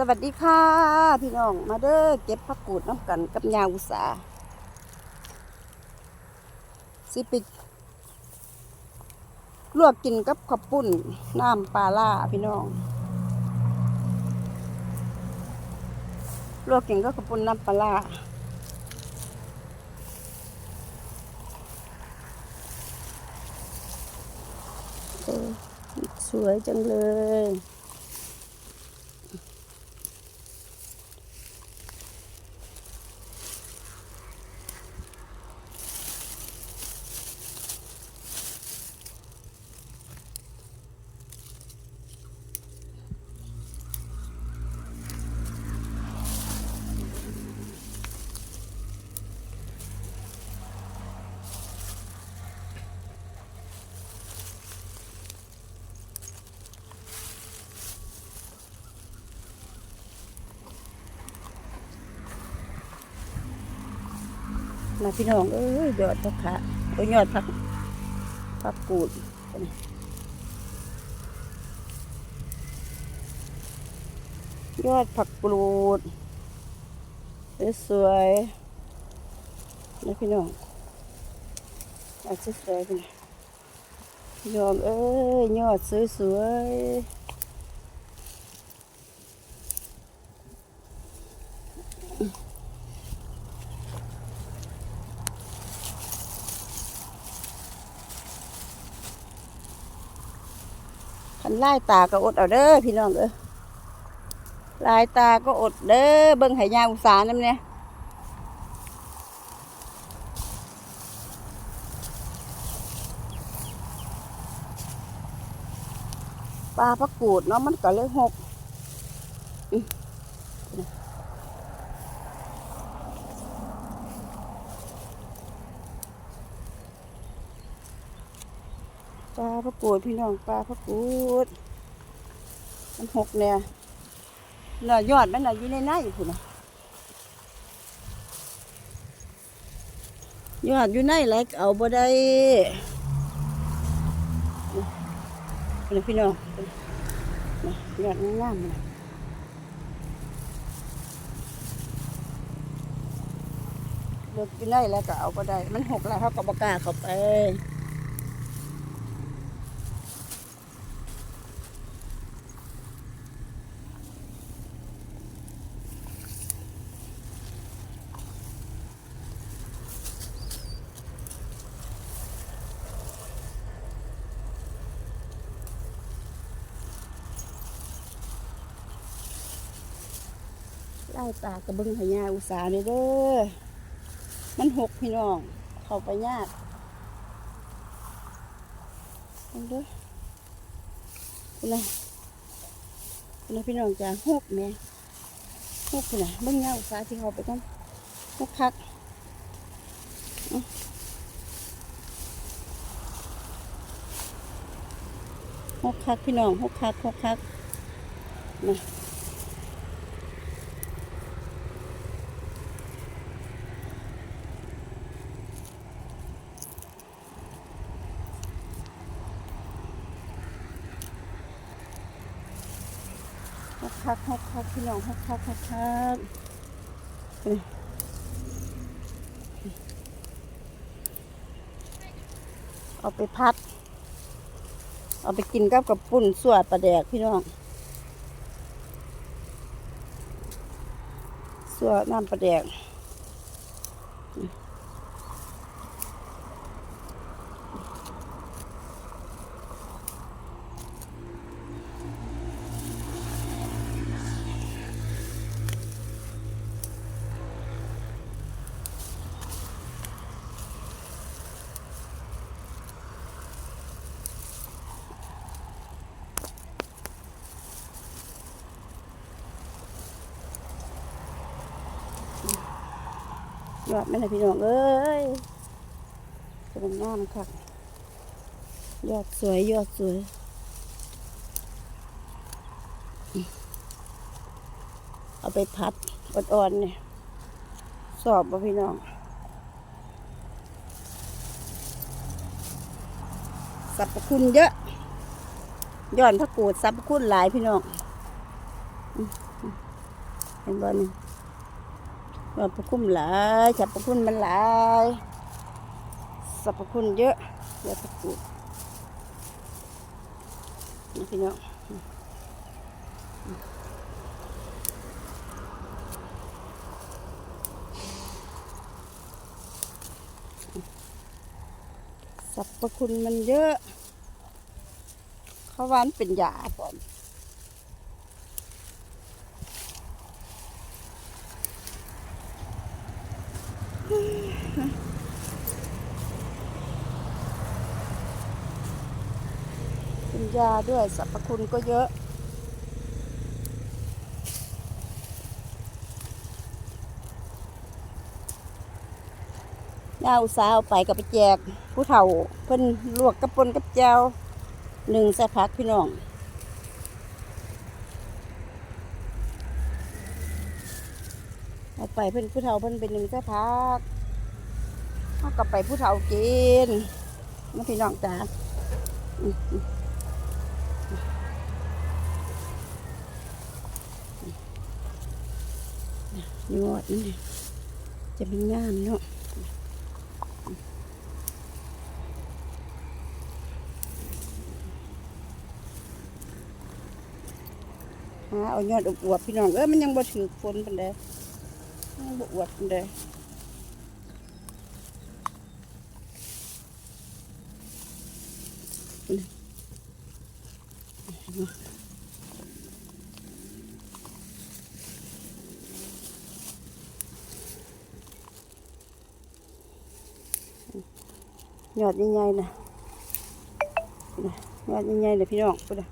สวัสดีค่ะ พี่น้องมาเด้อเก็บผักกูดน้ำกันกับยาอุสาห์สิไปลวกกินกับข้าวปุ้นน้ำปลาล่าพี่น้องลวกกินกับข้าวปุ้นน้ำปลาล่าสวยจังเลย นะพี่น้อง เอ้ยยอดผักขาโอ้ยยอดผักผักกูดยอดผักกูดสวยๆนะพี่น้องอาสวยๆไปนะพี่น้องเอ้ยยอดสวยๆ คันลายตาก็อดเอาเด้อพี่น้องเออลายตาก็อดเด้อเบิ้งไหยาอุตสาหนำเนี่ยปลาพักกูดเนาะมันก็เลยหก ปลาพักกูดพี่น้องปลาพักกูดมันหกเนี่ยน่ะยอดมันน่ะอยู่ในนพุ่นน่ะยอดอยู่ในไหลก็เอาบ่ได้นน่ะพี่น้องนน่ยอดงามๆนะเลิกอยู่ในแล้วก็เอาบ่ได้ มันหกแล้วเขาก็บ่กล้าเข้าไป ไล่ตากระเบึงหยาอุตสาห์นี่เด้อมันหกพี่น้อง เข้าไปยากเบิ่งเด้อคุณนะคุณนะพี่น้องจ้าหกแม่หกคุณนะเบิ่งยาอุตสาห์ที่เขาไปกันหกคักหกคักพี่น้องหกคักหกคักนะ คักฮกคักพี่น้องฮกคักฮกคักเอาไปพัด เอาไปกินกับกับปุ่นสวดปลาแดกพี่น้องสวดน้ำปลาแดก ยอดไม่เลยพี่น้องเอ้ยกำลังงามค่ะยอดสวยยอดสวยเอาไปพัดอ่อนๆเนี่ยสอบบ่พี่น้องสรรพคุณเยอะย้อนพระกูดสรรพคุณหลายพี่น้องอืมห็นบ่นี่ ว่าพระคุณหลายสรรพคุณมันหลายสรรพคุณเยอะเยอะสักกูนี่พี่น้องสรรพคุณมันเยอะ เขาวานเป็นยาปลอม เป็นยาด้วยสรรพคุณก็เยอะ ยาอุตสาหเอาไปกับไปแจก ผู้เฒ่าเพิ่นลวกกระปนกับแจวหนึ่งใส่พักพี่น้องเอาไปเพิ่นผู้เฒ่าเพิ่นเป็นหนึ่งใส่พัก เอากลับไปผู้เฒ่ากินมาพี่น้องจ้ายอดนี่จะเป็นงามเนาะหาเอายอดอวบๆพี่น้องเอ้ยมันยังบ่ถือฝนปันใดยังบ่อวบปันใด ยอดใหญ่ๆนะหยอดใหญ่ๆเลยพี่น้องพุ่นนะ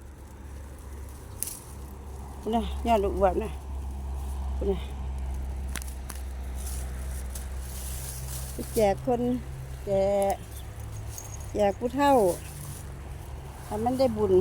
พุ่นนะยอดอวบๆนะพุ่นนะแจกคนแจกแจกผู้เฒ่า ทำมันได้บุญ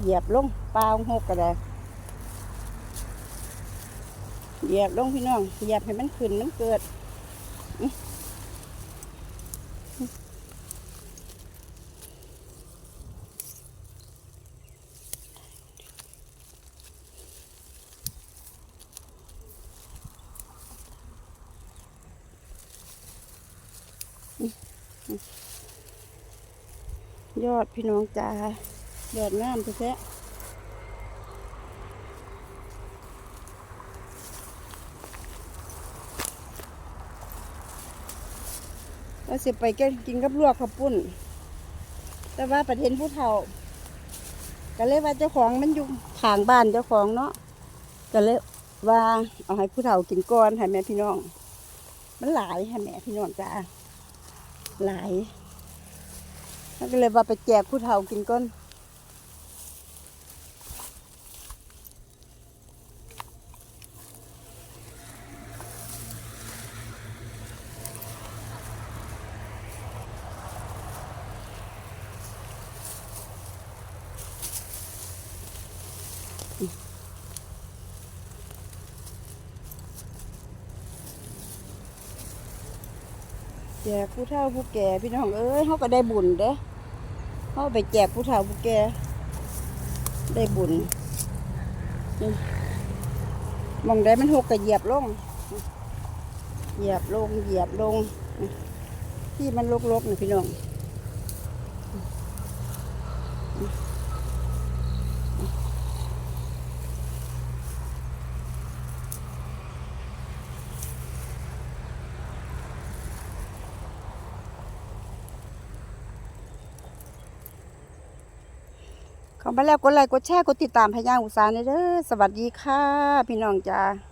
เหยียบลงปลาหกก็ได้เหยียบลงพี่น้อง เหยียบให้มันขึ้นมันเกิด ยอดพี่น้องจ้ายอดงามแท้ๆเราสิไปกินกับลวกข้าวปุ้น แต่ว่าประเทศผู้เฒ่า ก็เลยว่าเจ้าของมันอยู่ข้างบ้านเจ้าของเนาะก็เลยว่าเอาให้ผู้เฒ่ากินก่อนให้แม่พี่น้อง มันหลายให้แม่พี่น้องจ้า หลายแล้วก็เลยว่าไปแจกผู้เฒ่ากินก้น แจกผู้เฒ่าผู้แก่พี่น้องเอ้ยเขาก็ได้บุญเด้อเขาไปแจกผู้เฒ่าผู้แก่ได้บุญมองได้มันหกก็เหยียบลง เหยียบลงเหยียบลง ที่มันลกๆนะพี่น้อง มาแล้วกดไลค์กดแชร์กดติดตามพญาอุตสาหเด้อสวัสดีค่ะ พี่น้องจ้า